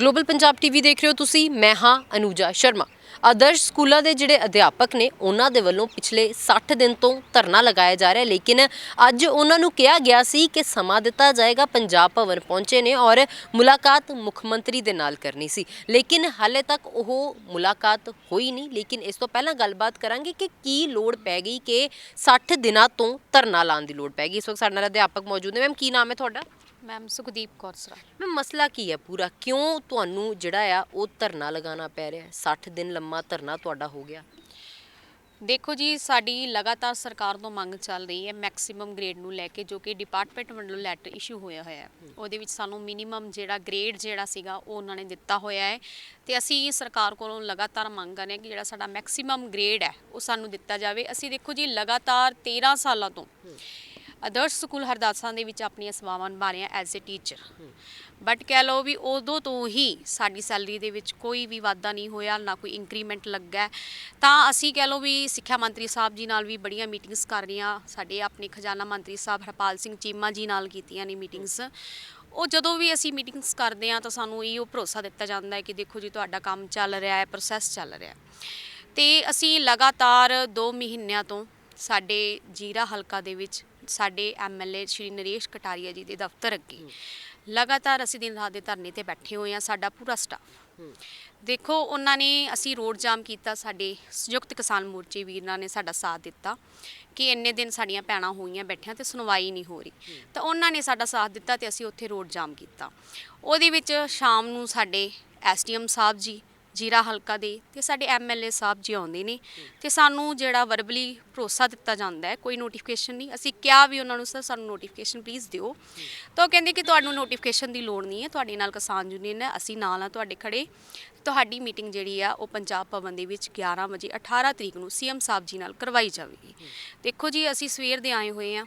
Global Punjab TV ਦੇਖ ਰਹੇ ਹੋ ਤੁਸੀਂ, ਮੈਂ ਹਾਂ ਅਨੂਜਾ ਸ਼ਰਮਾ। ਆਦਰਸ਼ ਸਕੂਲਾਂ ਦੇ ਜਿਹੜੇ ਅਧਿਆਪਕ ਨੇ, ਉਹਨਾਂ ਦੇ ਵੱਲੋਂ ਪਿਛਲੇ 60 ਦਿਨ ਤੋਂ ਧਰਨਾ ਲਗਾਇਆ ਜਾ ਰਿਹਾ। ਲੇਕਿਨ ਅੱਜ ਉਹਨਾਂ ਨੂੰ ਕਿਹਾ ਗਿਆ ਸੀ ਕਿ ਸਮਾਂ ਦਿੱਤਾ ਜਾਏਗਾ, ਪੰਜਾਬ ਭਵਨ ਪਹੁੰਚੇ ਨੇ ਔਰ ਮੁਲਾਕਾਤ ਮੁੱਖ ਮੰਤਰੀ ਦੇ ਨਾਲ ਕਰਨੀ ਸੀ। ਲੇਕਿਨ ਹਾਲੇ ਤੱਕ ਉਹ ਮੁਲਾਕਾਤ ਹੋਈ ਨਹੀਂ। ਲੇਕਿਨ ਇਸ ਤੋਂ ਪਹਿਲਾਂ ਗੱਲਬਾਤ ਕਰਾਂਗੇ ਕਿ ਕੀ ਲੋੜ ਪੈ ਗਈ ਕਿ 60 ਦਿਨਾਂ ਤੋਂ ਧਰਨਾ ਲਾਉਣ ਦੀ ਲੋੜ ਪੈ ਗਈ। ਇਸ ਵਕਤ ਸਾਡੇ ਨਾਲ ਅਧਿਆਪਕ ਮੌਜੂਦ ਨੇ। ਮੈਮ, ਕੀ ਨਾਮ ਹੈ ਤੁਹਾਡਾ? ਮੈਮ ਸੁਖਦੀਪ ਕੌਰ ਸਰਾ ਮੈਂ ਮਸਲਾ ਕੀ ਹੈ ਪੂਰਾ ਕਿਉਂ ਤੁਹਾਨੂੰ ਜਿਹੜਾ ਆ ਉਹ ਧਰਨਾ ਲਗਾਉਣਾ ਪੈ ਰਿਹਾ ਹੈ 60 ਦਿਨ ਲੰਮਾ ਧਰਨਾ ਤੁਹਾਡਾ ਹੋ ਗਿਆ ਦੇਖੋ ਜੀ ਸਾਡੀ ਲਗਾਤਾਰ ਸਰਕਾਰ ਤੋਂ ਮੰਗ ਚੱਲ ਰਹੀ ਹੈ ਮੈਕਸਿਮਮ ਗ੍ਰੇਡ ਨੂੰ ਲੈ ਕੇ ਜੋ ਕਿ ਡਿਪਾਰਟਮੈਂਟ ਵੱਲੋਂ ਲੈਟਰ ਇਸ਼ੂ ਹੋਇਆ ਹੋਇਆ ਹੈ ਉਹਦੇ ਵਿੱਚ ਸਾਨੂੰ ਮਿਨੀਮਮ ਜਿਹੜਾ ਗ੍ਰੇਡ ਜਿਹੜਾ ਸੀਗਾ ਉਹ ਉਹਨਾਂ ਨੇ ਦਿੱਤਾ ਹੋਇਆ ਹੈ ਤੇ ਅਸੀਂ ਸਰਕਾਰ ਕੋਲੋਂ ਲਗਾਤਾਰ ਮੰਗ ਕਰ ਰਹੇ ਹਾਂ ਕਿ ਜਿਹੜਾ ਸਾਡਾ ਮੈਕਸਿਮਮ ਗ੍ਰੇਡ ਹੈ ਉਹ ਸਾਨੂੰ ਦਿੱਤਾ ਜਾਵੇ ਅਸੀਂ ਦੇਖੋ ਜੀ ਲਗਾਤਾਰ 13 ਸਾਲਾਂ ਤੋਂ ਆਦਰਸ਼ ਸਕੂਲ ਹਰਦਾਸਾਂ ਦੇ ਵਿੱਚ ਆਪਣੀਆਂ ਸੇਵਾਵਾਂ ਨਿਭਾ ਰਹੇ ਹਾਂ ਐਜ਼ ਅ ਟੀਚਰ ਬਟ ਕਹਿ ਲਓ ਵੀ ਉਦੋਂ ਤੋਂ ਹੀ ਸਾਡੀ ਸੈਲਰੀ ਦੇ ਵਿੱਚ ਕੋਈ ਵੀ ਵਾਧਾ ਨਹੀਂ ਹੋਇਆ, ਨਾ ਕੋਈ ਇੰਕਰੀਮੈਂਟ ਲੱਗਾ। ਤਾਂ ਅਸੀਂ ਕਹਿ ਲਓ ਵੀ ਸਿੱਖਿਆ ਮੰਤਰੀ ਸਾਹਿਬ ਜੀ ਨਾਲ ਵੀ ਬੜੀਆਂ ਮੀਟਿੰਗਸ ਕਰ ਰਹੀਆਂ ਸਾਡੇ ਆਪਣੇ ਖਜ਼ਾਨਾ ਮੰਤਰੀ ਸਾਹਿਬ ਹਰਪਾਲ ਸਿੰਘ ਚੀਮਾ ਜੀ ਨਾਲ ਕੀਤੀਆਂ ਨੇ ਮੀਟਿੰਗਸ ਉਹ ਜਦੋਂ ਵੀ ਅਸੀਂ ਮੀਟਿੰਗਸ ਕਰਦੇ ਹਾਂ ਤਾਂ ਸਾਨੂੰ ਇਹੋ ਭਰੋਸਾ ਦਿੱਤਾ ਜਾਂਦਾ ਹੈ ਕਿ ਦੇਖੋ ਜੀ ਤੁਹਾਡਾ ਕੰਮ ਚੱਲ ਰਿਹਾ ਹੈ ਪ੍ਰੋਸੈਸ ਚੱਲ ਰਿਹਾ ਹੈ। ਤੇ ਅਸੀਂ ਲਗਾਤਾਰ 2 ਮਹੀਨਿਆਂ ਤੋਂ ਸਾਡੇ ਜੀਰਾ ਹਲਕਾ ਦੇ ਵਿੱਚ ਸਾਡੇ ਐਮਐਲਏ ਸ਼੍ਰੀ ਨਰੇਸ਼ ਕਟਾਰੀਆ ਜੀ ਦੇ ਦਫ਼ਤਰ ਅੱਗੇ। ਲਗਾਤਾਰ ਅਸੀਂ ਦਿਨ ਰਾਤ ਦੇ ਧਰਨੇ ਤੇ ਬੈਠੇ ਹੋਏ ਹਾਂ, ਸਾਡਾ ਪੂਰਾ ਸਟਾਫ। ਦੇਖੋ, ਉਹਨਾਂ ਨੇ ਅਸੀਂ ਰੋਡ ਜਾਮ ਕੀਤਾ, ਸਾਡੇ ਸੰਯੁਕਤ ਕਿਸਾਨ ਮੋਰਚੇ ਵੀਰਾਂ ਨੇ ਸਾਡਾ ਸਾਥ ਦਿੱਤਾ ਕਿ ਇੰਨੇ ਦਿਨ ਸਾਡੀਆਂ ਭੈਣਾਂ ਹੋਈਆਂ ਬੈਠੀਆਂ ਤੇ ਸੁਣਵਾਈ ਨਹੀਂ ਹੋ ਰਹੀ। ਤਾਂ ਉਹਨਾਂ ਨੇ ਸਾਡਾ ਸਾਥ ਦਿੱਤਾ ਤੇ ਅਸੀਂ ਉੱਥੇ ਰੋਡ ਜਾਮ ਕੀਤਾ। ਉਹਦੇ ਵਿੱਚ ਸ਼ਾਮ ਨੂੰ ਸਾਡੇ ਐਸਡੀਐਮ ਸਾਹਿਬ ਜੀ ਜੀਰਾ ਹਲਕਾ ਦੇ ਤੇ ਸਾਡੇ ਐਮਐਲਏ ਸਾਹਿਬ ਜੀ ਆਉਂਦੇ ਨੇ ਤੇ ਸਾਨੂੰ ਜਿਹੜਾ ਵਰਬਲੀ ਭਰੋਸਾ ਦਿੱਤਾ ਜਾਂਦਾ ਹੈ, ਕੋਈ ਨੋਟੀਫਿਕੇਸ਼ਨ ਨਹੀਂ। ਅਸੀਂ ਕਿਹਾ ਵੀ ਉਹਨਾਂ ਨੂੰ, ਸਰ, ਸਾਨੂੰ ਨੋਟੀਫਿਕੇਸ਼ਨ ਪਲੀਜ਼ ਦਿਓ। ਤਾਂ ਉਹ ਕਹਿੰਦੇ ਕਿ ਤੁਹਾਨੂੰ ਨੋਟੀਫਿਕੇਸ਼ਨ ਦੀ ਲੋੜ ਨਹੀਂ ਹੈ, ਤੁਹਾਡੇ ਨਾਲ ਕਿਸਾਨ ਯੂਨੀਅਨ ਹੈ, ਅਸੀਂ ਨਾਲ ਆ ਤੁਹਾਡੇ ਖੜੇ। ਤੁਹਾਡੀ ਮੀਟਿੰਗ ਜਿਹੜੀ ਆ, ਉਹ ਪੰਜਾਬ ਭਵਨ ਦੇ ਵਿੱਚ 11 ਵਜੇ 18 ਤਰੀਕ ਨੂੰ ਸੀਐਮ ਸਾਹਿਬ ਜੀ ਨਾਲ ਕਰਵਾਈ ਜਾਵੇਗੀ। ਦੇਖੋ ਜੀ, ਅਸੀਂ ਸਵੇਰ ਦੇ ਆਏ ਹੋਏ ਆ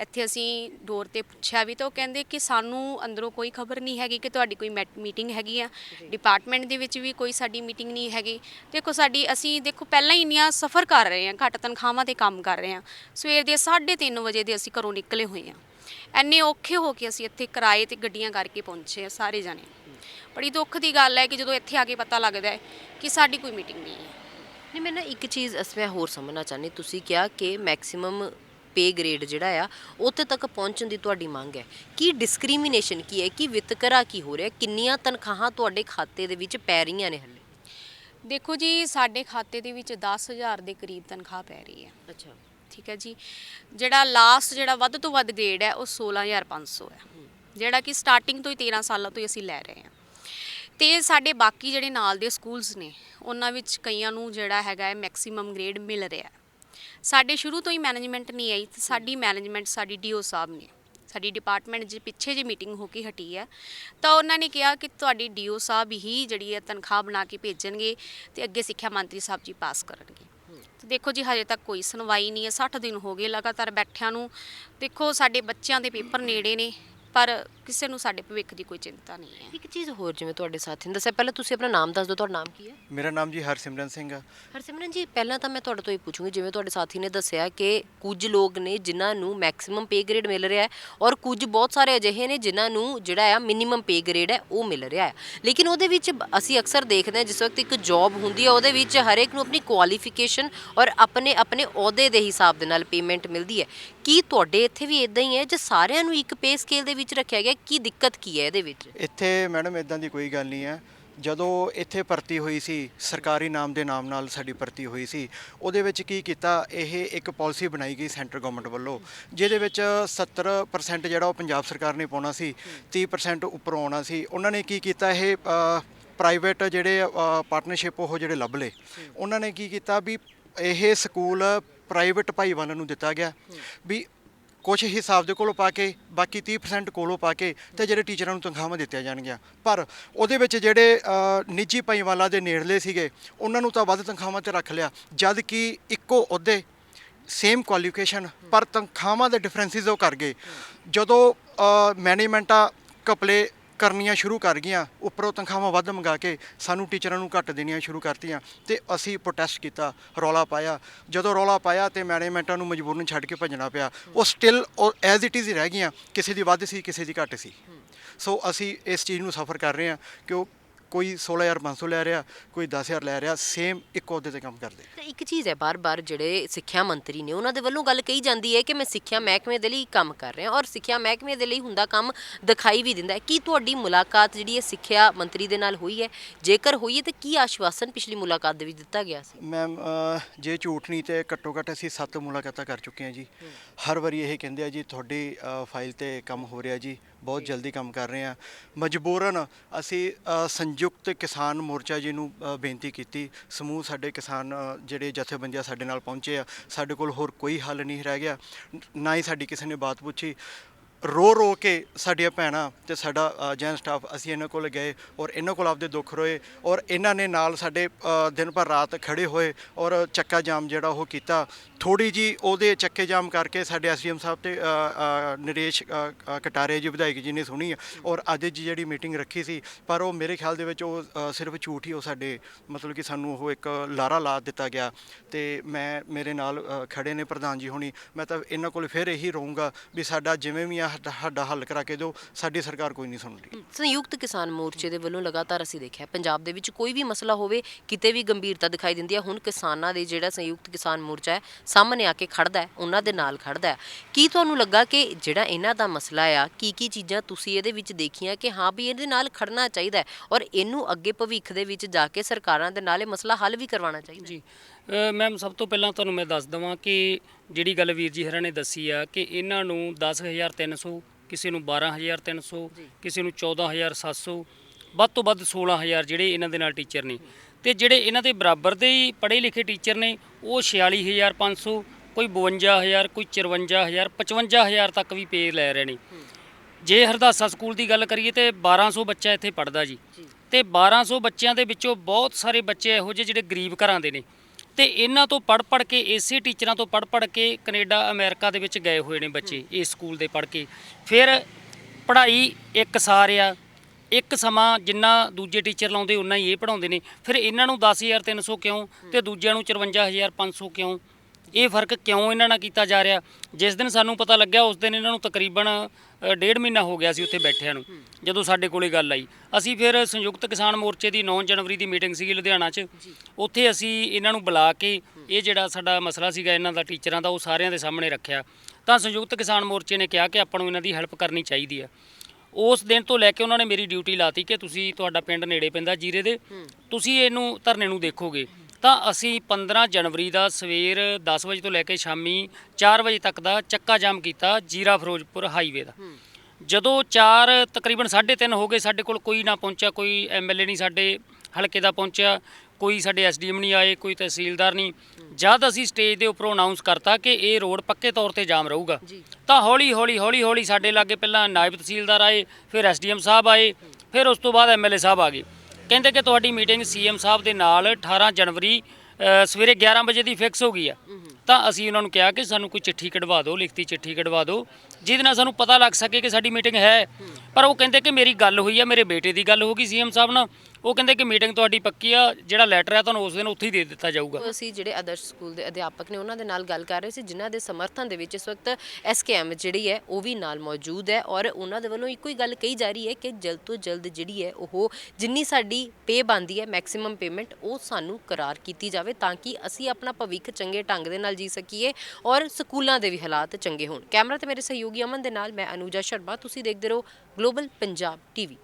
ਇੱਥੇ ਅਸੀਂ ਡੋਰ ਤੇ ਪੁੱਛਿਆ ਵੀ ਤਾਂ ਉਹ ਕਹਿੰਦੇ ਕਿ ਸਾਨੂੰ ਅੰਦਰੋਂ ਕੋਈ ਖਬਰ ਨਹੀਂ ਹੈਗੀ ਕਿ ਤੁਹਾਡੀ ਕੋਈ ਮੀਟਿੰਗ ਹੈਗੀ ਆ। ਡਿਪਾਰਟਮੈਂਟ ਦੇ ਵਿੱਚ ਵੀ ਕੋਈ ਸਾਡੀ ਮੀਟਿੰਗ ਨਹੀਂ ਹੈਗੀ। ਦੇਖੋ ਸਾਡੀ ਅਸੀਂ ਦੇਖੋ ਪਹਿਲਾਂ ਹੀ ਇੰਨੀਆਂ ਸਫਰ ਕਰ ਰਹੇ ਹਾਂ ਘੱਟ ਤਨਖਾਹਾਂ ਤੇ ਕੰਮ ਕਰ ਰਹੇ ਹਾਂ। ਸਵੇਰ ਦੇ 3:30 ਵਜੇ ਦੇ ਅਸੀਂ ਘਰੋਂ ਨਿਕਲੇ ਹੋਏ ਹਾਂ। ਐਨੇ ਔਖੇ ਹੋ ਕੇ ਅਸੀਂ ਇੱਥੇ ਕਿਰਾਏ ਤੇ ਗੱਡੀਆਂ ਕਰਕੇ ਪਹੁੰਚੇ ਆ ਸਾਰੇ ਜਾਣੇ। ਬੜੀ ਦੁੱਖ ਦੀ ਗੱਲ ਹੈ ਕਿ ਜਦੋਂ ਇੱਥੇ ਆ ਕੇ ਪਤਾ ਲੱਗਦਾ ਹੈ ਕਿ ਸਾਡੀ ਕੋਈ ਮੀਟਿੰਗ ਨਹੀਂ ਹੈ। ਨਹੀਂ ਮੈਂ ਨਾ ਇੱਕ ਚੀਜ਼ ਮੈਂ ਹੋਰ ਸਮਝਣਾ ਚਾਹੁੰਦੀ। ਤੁਸੀਂ ਕਿਹਾ ਕਿ ਮੈਕਸਿਮਮ ਪੇ ਗ੍ਰੇਡ ਜਿਹੜਾ ਆ ਉੱਥੇ ਤੱਕ ਪਹੁੰਚਣ ਦੀ ਤੁਹਾਡੀ ਮੰਗ ਹੈ। ਕੀ ਡਿਸਕ੍ਰਿਮੀਨੇਸ਼ਨ ਕੀ ਹੈ? ਕੀ ਵਿਤਕਰਾ ਕੀ ਹੋ ਰਿਹਾ? ਕਿੰਨੀਆਂ ਤਨਖਾਹਾਂ ਤੁਹਾਡੇ ਖਾਤੇ ਦੇ ਵਿੱਚ ਪੈ ਰਹੀਆਂ ਨੇ ਹਲੇ? ਦੇਖੋ ਜੀ ਸਾਡੇ ਖਾਤੇ ਦੇ ਵਿੱਚ 10000 ਦੇ ਕਰੀਬ ਤਨਖਾਹ ਪੈ ਰਹੀ ਹੈ। ਅੱਛਾ। ਠੀਕ ਹੈ ਜੀ। ਜਿਹੜਾ ਲਾਸਟ ਜਿਹੜਾ ਵੱਧ ਤੋਂ ਵੱਧ ਗ੍ਰੇਡ ਹੈ ਉਹ 16500 ਹੈ। ਜਿਹੜਾ ਕਿ ਸਟਾਰਟਿੰਗ ਤੋਂ ਹੀ 13 ਸਾਲਾਂ ਤੋਂ ਹੀ ਅਸੀਂ ਲੈ ਰਹੇ ਹਾਂ। ਤੇ ਸਾਡੇ ਬਾਕੀ ਜਿਹੜੇ ਨਾਲ ਦੇ ਸਕੂਲਸ ਨੇ ਉਹਨਾਂ ਵਿੱਚ ਕਈਆਂ ਨੂੰ ਜਿਹੜਾ ਹੈਗਾ ਹੈ ਮੈਕਸਿਮਮ ਗ੍ਰੇਡ ਮਿਲ ਰਿਹਾ ਹੈ। ਸਾਡੇ ਸ਼ੁਰੂ ਤੋਂ ਹੀ ਮੈਨੇਜਮੈਂਟ ਨਹੀਂ ਆਈ ਤੇ ਸਾਡੀ ਮੈਨੇਜਮੈਂਟ ਸਾਡੀ ਡੀਓ ਸਾਹਿਬ ਨੇ, ਸਾਡੀ ਡਿਪਾਰਟਮੈਂਟ ਜੇ ਪਿੱਛੇ ਜੇ ਮੀਟਿੰਗ ਹੋ ਕੇ ਹਟੀ ਹੈ ਤਾਂ ਉਹਨਾਂ ਨੇ ਕਿਹਾ ਕਿ ਤੁਹਾਡੀ ਡੀਓ ਸਾਹਿਬ ਹੀ ਜਿਹੜੀ ਹੈ ਤਨਖਾਹ ਬਣਾ ਕੇ ਭੇਜਣਗੇ ਤੇ ਅੱਗੇ ਸਿੱਖਿਆ ਮੰਤਰੀ ਸਾਹਿਬ ਜੀ ਪਾਸ ਕਰਨਗੇ। ਤੇ ਦੇਖੋ ਜੀ, ਹਜੇ ਤੱਕ ਕੋਈ ਸੁਣਵਾਈ ਨਹੀਂ ਹੈ 60 ਦਿਨ ਹੋ ਗਏ ਲਗਾਤਾਰ ਬੈਠਿਆਂ ਨੂੰ। ਦੇਖੋ, ਸਾਡੇ ਬੱਚਿਆਂ ਦੇ ਪੇਪਰ ਨੇੜੇ ਨੇ ਪਰ ਕਿਸੇ ਨੂੰ ਸਾਡੇ ਭਵਿੱਖ ਦੀ ਕੋਈ ਚਿੰਤਾ ਨਹੀਂ ਹੈ। ਇੱਕ ਚੀਜ਼ ਹੋਰ ਜਿਵੇਂ ਤੁਹਾਡੇ ਸਾਥੀ ਨੇ ਦੱਸਿਆ ਪਹਿਲਾਂ ਤੁਸੀਂ ਆਪਣਾ ਨਾਮ ਦੱਸ ਦਿਓ ਤੁਹਾਡਾ ਨਾਮ ਕੀ ਹੈ? ਮੇਰਾ ਨਾਮ ਜੀ ਹਰਸਿਮਰਨ ਸਿੰਘ ਆ। ਹਰਸਿਮਰਨ ਜੀ ਪਹਿਲਾਂ ਤਾਂ ਮੈਂ ਤੁਹਾਡੇ ਤੋਂ ਇਹ ਪੁੱਛੂੰਗੀ ਜਿਵੇਂ ਤੁਹਾਡੇ ਸਾਥੀ ਨੇ ਦੱਸਿਆ ਕਿ ਕੁਝ ਲੋਕ ਨੇ ਜਿਨ੍ਹਾਂ ਨੂੰ ਮੈਕਸਿਮਮ ਪੇ ਗ੍ਰੇਡ ਮਿਲ ਰਿਹਾ ਹੈ ਔਰ ਕੁਝ ਬਹੁਤ ਸਾਰੇ ਅਜਿਹੇ ਨੇ ਜਿਨ੍ਹਾਂ ਨੂੰ ਜਿਹੜਾ ਆ ਮਿਨੀਮਮ ਪੇ ਗ੍ਰੇਡ ਹੈ ਉਹ ਮਿਲ ਰਿਹਾ ਹੈ। ਲੇਕਿਨ ਉਹਦੇ ਵਿੱਚ ਅਸੀਂ ਅਕਸਰ ਦੇਖਦੇ ਹਾਂ ਜਿਸ ਵਕਤ ਇੱਕ ਜੌਬ ਹੁੰਦੀ ਹੈ ਉਹਦੇ ਵਿੱਚ ਹਰੇਕ ਨੂੰ ਆਪਣੀ ਕੁਆਲੀਫਿਕੇਸ਼ਨ ਔਰ ਆਪਣੇ ਆਪਣੇ ਅਹੁਦੇ ਦੇ ਹਿਸਾਬ ਦੇ ਨਾਲ ਪੇਮੈਂਟ ਮਿਲਦੀ ਹੈ। ਕੀ ਤੁਹਾਡੇ ਇੱਥੇ ਵੀ ਇਦਾਂ ਹੀ ਹੈ ਜੇ ਸਾਰਿਆਂ ਨੂੰ ਇੱਕ ਪੇ ਸਕੇਲ ਦੇ ਵਿੱਚ ਰੱਖਿਆ ਗਿਆ? ਕੀ ਦਿੱਕਤ ਕੀ ਹੈ ਇਹਦੇ ਵਿੱਚ? ਇੱਥੇ ਮੈਡਮ ਇਦਾਂ ਦੀ ਕੋਈ ਗੱਲ ਨਹੀਂ ਹੈ। ਜਦੋਂ ਇੱਥੇ ਭਰਤੀ ਹੋਈ ਸੀ, ਸਰਕਾਰੀ ਨਾਮ ਦੇ ਨਾਮ ਨਾਲ ਸਾਡੀ ਭਰਤੀ ਹੋਈ ਸੀ, ਉਹਦੇ ਵਿੱਚ ਕੀ ਕੀਤਾ, ਇਹ ਇੱਕ ਪਾਲਿਸੀ ਬਣਾਈ ਗਈ ਸੈਂਟਰ ਗਵਰਨਮੈਂਟ ਵੱਲੋਂ, ਜਿਹਦੇ ਵਿੱਚ 70% ਜਿਹੜਾ ਉਹ ਪੰਜਾਬ ਸਰਕਾਰ ਨੇ ਪਾਉਣਾ ਸੀ 30% ਉੱਪਰ ਆਉਣਾ ਸੀ। ਉਹਨਾਂ ਨੇ ਕੀ ਕੀਤਾ, ਇਹ ਪ੍ਰਾਈਵੇਟ ਜਿਹੜੇ ਪਾਰਟਨਰਸ਼ਿਪ ਉਹ ਜਿਹੜੇ ਲੱਭ ਲਏ। ਉਹਨਾਂ ਨੇ ਕੀ ਕੀਤਾ ਵੀ ਇਹ ਸਕੂਲ ਪ੍ਰਾਈਵੇਟ ਭਾਈਵਾਨਾਂ ਨੂੰ ਦਿੱਤਾ ਗਿਆ। ਵੀ ਕੁਝ ਹਿਸਾਬ ਦੇ ਕੋਲੋਂ ਪਾ ਕੇ, ਬਾਕੀ 30% ਕੋਲੋਂ ਪਾ ਕੇ ਤੇ ਜਿਹੜੇ ਟੀਚਰਾਂ ਨੂੰ ਤਨਖਾਹਾਂ ਦਿੱਤੀਆਂ ਜਾਣਗੀਆਂ। ਪਰ ਉਹਦੇ ਵਿੱਚ ਜਿਹੜੇ ਨਿੱਜੀ ਭਾਈਵਾਲਾ ਦੇ ਨੇੜਲੇ ਸੀਗੇ, ਉਹਨਾਂ ਨੂੰ ਤਾਂ ਵੱਧ ਤਨਖਾਹਾਂ ਤੇ ਰੱਖ ਲਿਆ। ਜਦ ਕਿ ਇੱਕੋ ਅਹੁਦੇ ਸੇਮ ਕੁਆਲੀਫਿਕੇਸ਼ਨ ਪਰ ਤਨਖਾਹਾਂ ਦੇ ਡਿਫਰੈਂਸਿਸ ਉਹ ਕਰ ਗਏ। ਜਦੋਂ ਮੈਨੇਜਮੈਂਟਾਂ ਕਪਲੇ ਕਰਨੀਆਂ ਸ਼ੁਰੂ ਕਰ ਗਈਆਂ ਉੱਪਰੋਂ ਤਨਖਾਹਾਂ ਵੱਧ ਮੰਗਾ ਕੇ ਸਾਨੂੰ ਟੀਚਰਾਂ ਨੂੰ ਘੱਟ ਦੇਣੀਆਂ ਸ਼ੁਰੂ ਕਰਤੀਆਂ ਤੇ ਅਸੀਂ ਪ੍ਰੋਟੈਸਟ ਕੀਤਾ ਰੌਲਾ ਪਾਇਆ। ਜਦੋਂ ਰੌਲਾ ਪਾਇਆ ਤੇ ਮੈਨੇਜਮੈਂਟਾਂ ਨੂੰ ਮਜਬੂਰਨ ਛੱਡ ਕੇ ਭੱਜਣਾ ਪਿਆ। ਉਹ ਸਟਿਲ ਉਹ ਐਜ਼ ਇਟ ਇਜ਼ ਹੀ ਰਹਿ ਗਈਆਂ ਕਿਸੇ ਦੀ ਵੱਧ ਸੀ ਕਿਸੇ ਦੀ ਘੱਟ ਸੀ। ਸੋ ਅਸੀਂ ਇਸ ਚੀਜ਼ ਨੂੰ ਸਫਰ ਕਰ ਰਹੇ ਹਾਂ ਕਿ ਉਹ ਕੋਈ 16500 ਲੈ ਰਿਹਾ ਕੋਈ 10000 ਲੈ ਰਿਹਾ ਸੇਮ ਇੱਕ ਅਹੁਦੇ ਤੇ ਕੰਮ ਕਰਦੇ। ਤਾਂ ਇੱਕ ਚੀਜ਼ ਹੈ ਬਾਰ-ਬਾਰ ਜਿਹੜੇ ਸਿੱਖਿਆ ਮੰਤਰੀ ਨੇ ਉਹਨਾਂ ਦੇ ਵੱਲੋਂ ਗੱਲ ਕਹੀ ਜਾਂਦੀ ਹੈ ਕਿ ਮੈਂ ਸਿੱਖਿਆ ਮਹਿਕਮੇ ਦੇ ਲਈ ਕੰਮ ਕਰ ਰਿਹਾ ਔਰ ਸਿੱਖਿਆ ਮਹਿਕਮੇ ਦੇ ਲਈ ਹੁੰਦਾ ਕੰਮ ਦਿਖਾਈ ਵੀ ਦਿੰਦਾ ਹੈ। ਕੀ ਤੁਹਾਡੀ ਮੁਲਾਕਾਤ ਜਿਹੜੀ ਹੈ ਸਿੱਖਿਆ ਮੰਤਰੀ ਦੇ ਨਾਲ ਹੋਈ ਹੈ? ਜੇਕਰ ਹੋਈ ਹੈ ਤਾਂ ਕੀ ਆਸ਼ਵਾਸਨ ਪਿਛਲੀ ਮੁਲਾਕਾਤ ਦੇ ਵਿੱਚ ਦਿੱਤਾ ਗਿਆ ਸੀ? ਮੈਮ ਜੇ ਝੂਠ ਨਹੀਂ ਤੇ ਘੱਟੋ ਘੱਟ ਅਸੀਂ ਸੱਤ ਮੁਲਾਕਾਤਾਂ ਕਰ ਚੁੱਕੇ ਹਾਂ ਜੀ। ਹਰ ਵਾਰੀ ਇਹ ਕਹਿੰਦੇ ਆ ਜੀ ਤੁਹਾਡੀ ਫਾਈਲ ਤੇ ਕੰਮ ਹੋ ਰਿਹਾ ਜੀ। ਬਹੁਤ ਜਲਦੀ ਕੰਮ ਕਰ ਰਹੇ ਹਾਂ। ਮਜਬੂਰਨ ਅਸੀਂ ਸੰਯੁਕਤ ਕਿਸਾਨ ਮੋਰਚਾ ਜੀ ਨੂੰ ਬੇਨਤੀ ਕੀਤੀ। ਸਮੂਹ ਸਾਡੇ ਕਿਸਾਨ ਜਿਹੜੇ ਜਥੇਬੰਦੀਆਂ ਸਾਡੇ ਨਾਲ ਪਹੁੰਚੇ ਆ ਸਾਡੇ ਕੋਲ ਹੋਰ ਕੋਈ ਹੱਲ ਨਹੀਂ ਰਹਿ ਗਿਆ। ਨ- ਨਾ ਹੀ ਸਾਡੀ ਕਿਸੇ ਨੇ ਬਾਤ ਪੁੱਛੀ। ਰੋ ਰੋ ਕੇ ਸਾਡੀਆਂ ਭੈਣਾਂ ਤੇ ਸਾਡਾ ਜੈਨ ਸਟਾਫ ਅਸੀਂ ਇਹਨਾਂ ਕੋਲ ਗਏ ਔਰ ਇਹਨਾਂ ਕੋਲ ਆਪਦੇ ਦੁੱਖ ਰੋਏ ਔਰ ਇਹਨਾਂ ਨੇ ਨਾਲ ਸਾਡੇ ਦਿਨ ਭਰ ਰਾਤ ਖੜੇ ਹੋਏ ਔਰ ਚੱਕਾ ਜਾਮ ਜਿਹੜਾ ਉਹ ਕੀਤਾ। ਥੋੜੀ ਜੀ ਉਹਦੇ ਚੱਕੇ ਜਾਮ ਕਰਕੇ ਸਾਡੇ ਐਸਡੀਐਮ ਸਾਹਿਬ ਤੇ ਅ, ਅ, ਨਰੇਸ਼ ਕਟਾਰੇ ਜੀ ਵਿਧਾਇਕ ਜੀ ਨੇ ਸੁਣੀ ਔਰ ਅੱਜ ਜੀ ਜਿਹੜੀ ਮੀਟਿੰਗ ਰੱਖੀ ਸੀ ਪਰ ਉਹ ਮੇਰੇ ਖਿਆਲ ਦੇ ਵਿੱਚ ਉਹ ਸਿਰਫ ਝੂਠ ਹੀ ਉਹ ਸਾਡੇ ਮਤਲਬ ਕਿ ਸਾਨੂੰ ਉਹ ਇੱਕ ਲਾਰਾ ਲਾ ਦਿੱਤਾ ਗਿਆ ਤੇ ਮੈਂ ਮੇਰੇ ਨਾਲ ਅ, ਖੜੇ ਨੇ ਪ੍ਰਧਾਨ ਜੀ ਹੋਣੀ। ਮੈਂ ਤਾਂ ਇਹਨਾਂ ਕੋਲ ਫਿਰ ਇਹੀ ਰਹੂੰਗਾ ਵੀ ਸਾਡਾ ਜਿਵੇਂ ਵੀ ਆ ਸਾਡਾ- ਸਾਡਾ ਹੱਲ ਕਰਾ ਕੇ ਦਿਓ ਸਾਡੀ ਸਰਕਾਰ ਕੋਈ ਨਹੀਂ ਸੁਣ ਰਹੀ ਸੰਯੁਕਤ ਕਿਸਾਨ ਮੋਰਚੇ ਦੇ ਵੱਲੋਂ ਲਗਾਤਾਰ ਅਸੀਂ ਦੇਖਿਆ ਪੰਜਾਬ ਦੇ ਵਿੱਚ ਕੋਈ ਵੀ ਮਸਲਾ ਹੋਵੇ ਕਿਤੇ ਵੀ ਗੰਭੀਰਤਾ ਦਿਖਾਈ ਦਿੰਦੀ ਹੈ। ਹੁਣ ਕਿਸਾਨਾਂ ਦੇ ਜਿਹੜਾ ਸੰਯੁਕਤ ਕਿਸਾਨ ਮੋਰਚਾ ਹੈ ਸਾਹਮਣੇ ਆ ਕੇ ਖੜਦਾ ਹੈ ਉਹਨਾਂ ਦੇ ਨਾਲ ਖੜਦਾ ਹੈ। ਕੀ ਤੁਹਾਨੂੰ ਲੱਗਾ ਕਿ ਜਿਹੜਾ ਇਹਨਾਂ ਦਾ ਮਸਲਾ ਆ ਕੀ ਕੀ ਚੀਜ਼ਾਂ ਤੁਸੀਂ ਇਹਦੇ ਵਿੱਚ ਦੇਖੀਆਂ ਕਿ ਹਾਂ ਵੀ ਇਹਦੇ ਨਾਲ ਖੜਨਾ ਚਾਹੀਦਾ ਹੈ ਔਰ ਇਹਨੂੰ ਅੱਗੇ ਭਵਿੱਖ ਦੇ ਵਿੱਚ ਜਾ ਕੇ ਸਰਕਾਰਾਂ ਦੇ ਨਾਲ ਇਹ ਮਸਲਾ ਹੱਲ ਵੀ ਕਰਵਾਉਣਾ ਚਾਹੀਦਾ ਹੈ? ਜੀ ਮੈਮ ਸਭ ਤੋਂ ਪਹਿਲਾਂ ਤੁਹਾਨੂੰ ਮੈਂ ਦੱਸ ਦਵਾਂ ਕਿ ਜਿਹੜੀ ਗੱਲ ਵੀਰ ਜੀ ਹਰਾਂ ਨੇ ਦੱਸੀ ਆ ਕਿ ਇਹਨਾਂ ਨੂੰ 10300 ਕਿਸੇ ਨੂੰ 12300 ਕਿਸੇ ਨੂੰ 14700 ਵੱਧ ਤੋਂ ਵੱਧ 16000 ਜਿਹੜੇ ਇਹਨਾਂ ਦੇ ਨਾਲ ਟੀਚਰ ਨੇ। ਤੇ ਜਿਹੜੇ ਇਹਨਾਂ ਦੇ ਬਰਾਬਰ ਦੇ ਹੀ ਪੜ੍ਹੇ ਲਿਖੇ ਟੀਚਰ ਨੇ ਉਹ 46500 ਕੋਈ 52000 ਕੋਈ 54000 55000 ਤੱਕ ਵੀ ਪੇ ਲੈ ਰਹੇ ਨੇ। ਜੇ ਹਰਦਾਸਾ ਸਕੂਲ ਦੀ ਗੱਲ ਕਰੀਏ ਤੇ 1200 ਬੱਚਾ ਇੱਥੇ ਪੜਦਾ ਜੀ। ਤੇ 1200 ਬੱਚਿਆਂ ਦੇ ਵਿੱਚੋਂ ਬਹੁਤ ਸਾਰੇ ਬੱਚੇ ਇਹੋ ਜਿਹੇ ਜਿਹੜੇ ਗਰੀਬ ਘਰਾਂ ਦੇ ਨੇ। ਤੇ ਇਹਨਾਂ ਤੋਂ ਪੜ ਪੜ ਕੇ ਇਸੇ ਟੀਚਰਾਂ ਤੋਂ ਪੜ ਪੜ ਕੇ ਕੈਨੇਡਾ ਅਮਰੀਕਾ ਦੇ ਵਿੱਚ ਗਏ ਹੋਏ ਨੇ ਬੱਚੇ ਇਸ ਸਕੂਲ ਦੇ ਪੜ ਕੇ। ਫਿਰ ਪੜ੍ਹਾਈ ਇੱਕ ਸਾਰ ਆ ਇੱਕ ਸਮਾਂ ਜਿੰਨਾ ਦੂਜੇ ਟੀਚਰ ਲਾਉਂਦੇ ਉਨਾ ਹੀ ਇਹ ਪੜਾਉਂਦੇ ਨੇ। ਫਿਰ ਇਹਨਾਂ ਨੂੰ 10300 ਕਿਉਂ ਤੇ ਦੂਜਿਆਂ ਨੂੰ 54500 ਕਿਉਂ? ਇਹ ਫ਼ਰਕ ਕਿਉਂ ਇਹਨਾਂ ਨਾਲ ਕੀਤਾ ਜਾ ਰਿਹਾ? ਜਿਸ ਦਿਨ ਸਾਨੂੰ ਪਤਾ ਲੱਗਿਆ ਉਸ ਦਿਨ ਇਹਨਾਂ ਨੂੰ ਤਕਰੀਬਨ ਅ, ਡੇਢ ਮਹੀਨਾ ਹੋ ਗਿਆ ਸੀ ਉੱਥੇ ਬੈਠਿਆਂ ਨੂੰ ਜਦੋਂ ਸਾਡੇ ਕੋਲੇ ਗੱਲ ਆਈ। ਅਸੀਂ ਫਿਰ ਸੰਯੁਕਤ ਕਿਸਾਨ ਮੋਰਚੇ ਦੀ 9 ਜਨਵਰੀ ਦੀ ਮੀਟਿੰਗ ਸੀਗੀ ਲੁਧਿਆਣਾ 'ਚ। ਉੱਥੇ ਅਸੀਂ ਇਹਨਾਂ ਨੂੰ ਬੁਲਾ ਕੇ ਇਹ ਜਿਹੜਾ ਸਾਡਾ ਮਸਲਾ ਸੀਗਾ ਇਹਨਾਂ ਦਾ ਟੀਚਰਾਂ ਦਾ ਉਹ ਸਾਰਿਆਂ ਦੇ ਸਾਹਮਣੇ ਰੱਖਿਆ। ਤਾਂ ਸੰਯੁਕਤ ਕਿਸਾਨ ਮੋਰਚੇ ਨੇ ਕਿਹਾ ਕਿ ਆਪਾਂ ਨੂੰ ਇਹਨਾਂ ਦੀ ਹੈਲਪ ਕਰਨੀ ਚਾਹੀਦੀ ਹੈ। ਉਸ ਦਿਨ ਤੋਂ ਲੈ ਕੇ ਉਹਨਾਂ ਨੇ ਮੇਰੀ ਡਿਊਟੀ ਲਾਤੀ ਕਿ ਤੁਸੀਂ ਤੁਹਾਡਾ ਪਿੰਡ ਨੇੜੇ ਪੈਂਦਾ ਜੀਰੇ ਦੇ। ਤੁਸੀਂ ਇਹਨੂੰ ਧਰਨੇ ਨੂੰ ਦੇਖੋਗੇ। ਤਾਂ ਅਸੀਂ 15 ਜਨਵਰੀ ਦਾ ਸਵੇਰ 10 ਵਜੇ ਤੋਂ ਲੈ ਕੇ ਸ਼ਾਮੀ 4 ਵਜੇ ਤੱਕ ਦਾ ਚੱਕਾ ਜਾਮ ਕੀਤਾ ਜੀਰਾ ਫਿਰੋਜ਼ਪੁਰ ਹਾਈਵੇ ਦਾ। ਜਦੋਂ 4 ਤਕਰੀਬਨ 3:30 ਹੋ ਗਏ ਸਾਡੇ ਕੋਲ ਕੋਈ ਨਾ ਪਹੁੰਚਿਆ ਕੋਈ ਐਮਐਲਏ ਨਹੀਂ ਸਾਡੇ ਹਲਕੇ ਦਾ ਪਹੁੰਚਿਆ ਕੋਈ ਸਾਡੇ ਐਸਡੀਐਮ ਨਹੀਂ ਆਏ ਕੋਈ ਤਹਿਸੀਲਦਾਰ ਨਹੀਂ। ਜਦ ਅਸੀਂ ਸਟੇਜ ਦੇ ਉੱਪਰੋਂ ਅਨਾਉਂਸ ਕਰਤਾ ਕਿ ਇਹ ਰੋਡ ਪੱਕੇ ਤੌਰ ਤੇ ਜਾਮ ਰਹੂਗਾ। ਤਾਂ ਹੌਲੀ ਹੌਲੀ ਹੌਲੀ ਹੌਲੀ ਸਾਡੇ ਲਾਗੇ ਪਹਿਲਾਂ ਨਾਇਬ ਤਹਿਸੀਲਦਾਰ ਆਏ ਫਿਰ ਐਸਡੀਐਮ ਸਾਹਿਬ ਆਏ ਫਿਰ ਉਸ ਤੋਂ ਬਾਅਦ ਐਮਐਲਏ ਸਾਹਿਬ ਆ ਗਏ। ਕਹਿੰਦੇ ਕਿ ਤੁਹਾਡੀ ਮੀਟਿੰਗ ਸੀਐਮ ਸਾਹਿਬ ਦੇ ਨਾਲ 18 ਜਨਵਰੀ ਅ, ਸਵੇਰੇ 11 ਵਜੇ ਦੀ ਫਿਕਸ ਹੋ ਗਈ ਆ। ਤਾਂ ਅਸੀਂ ਉਹਨਾਂ ਨੂੰ ਕਿਹਾ ਕਿ ਸਾਨੂੰ ਕੋਈ ਚਿੱਠੀ ਕਢਵਾ ਦਿਓ, ਲਿਖਤੀ ਚਿੱਠੀ ਕਢਵਾ ਦਿਓ। ਜਿਹਦੇ ਨਾਲ ਸਾਨੂੰ ਪਤਾ ਲੱਗ ਸਕੇ ਕਿ ਸਾਡੀ ਮੀਟਿੰਗ ਹੈ। ਪਰ ਉਹ ਕਹਿੰਦੇ ਕਿ ਮੇਰੀ ਗੱਲ ਹੋਈ ਆ, ਮੇਰੇ ਬੇਟੇ ਦੀ ਗੱਲ ਹੋ ਗਈ ਸੀਐਮ ਸਾਹਿਬ ਨਾਲ। ਉਹ ਕਹਿੰਦੇ ਕਿ ਮੀਟਿੰਗ ਤੁਹਾਡੀ ਪੱਕੀ ਆ, ਜਿਹੜਾ ਲੈਟਰ ਹੈ ਤੁਹਾਨੂੰ ਉਸ ਦਿਨ ਉੱਥੇ ਹੀ ਦੇ ਦਿੱਤਾ ਜਾਊਗਾ। ਅਸੀਂ ਜਿਹੜੇ ਆਦਰਸ਼ ਸਕੂਲ ਦੇ ਅਧਿਆਪਕ ਨੇ, ਉਹਨਾਂ ਦੇ ਨਾਲ ਗੱਲ ਕਰ ਰਹੇ ਸੀ, ਜਿਨ੍ਹਾਂ ਦੇ ਸਮਰਥਨ ਦੇ ਵਿੱਚ ਇਸ ਵਕਤ ਐਸਕੇਐਮ ਜਿਹੜੀ ਹੈ, ਉਹ ਵੀ ਨਾਲ ਮੌਜੂਦ ਹੈ। ਔਰ ਉਹਨਾਂ ਦੇ ਵੱਲੋਂ ਇੱਕੋ ਹੀ ਗੱਲ ਕਹੀ ਜਾ ਰਹੀ ਹੈ ਕਿ ਜਲਦ ਤੋਂ ਜਲਦ ਜਿਹੜੀ ਹੈ, ਉਹ ਜਿੰਨੀ ਸਾਡੀ ਪੇ ਬੰਦੀ ਹੈ ਮੈਕਸਿਮਮ ਪੇਮੈਂਟ ਉਹ ਸਾਨੂੰ ਕਰਾਰ ਕੀਤੀ ਜਾਵੇ ਤਾਂ ਕਿ ਅਸੀਂ ਆਪਣਾ ਭਵਿੱਖ ਚੰਗੇ ਢੰਗ ਦੇ ਨਾਲ ਜੀ ਸਕੀਏ ਔਰ ਸਕੂਲਾਂ ਦੇ ਵੀ ਹਾਲਾਤ ਚੰਗੇ ਹੋਣ। ਕੈਮਰਾ ਤੇ ਮੇਰੇ ਸਹਿਯੋਗੀ ਅਮਨ ਦੇ ਨਾਲ ਮੈਂ ਅਨੂਜਾ ਸ਼ਰਮਾ। ਤੁਸੀਂ ਦੇਖਦੇ ਰਹੋ ਗਲੋਬਲ ਪੰਜਾਬ ਟੀਵੀ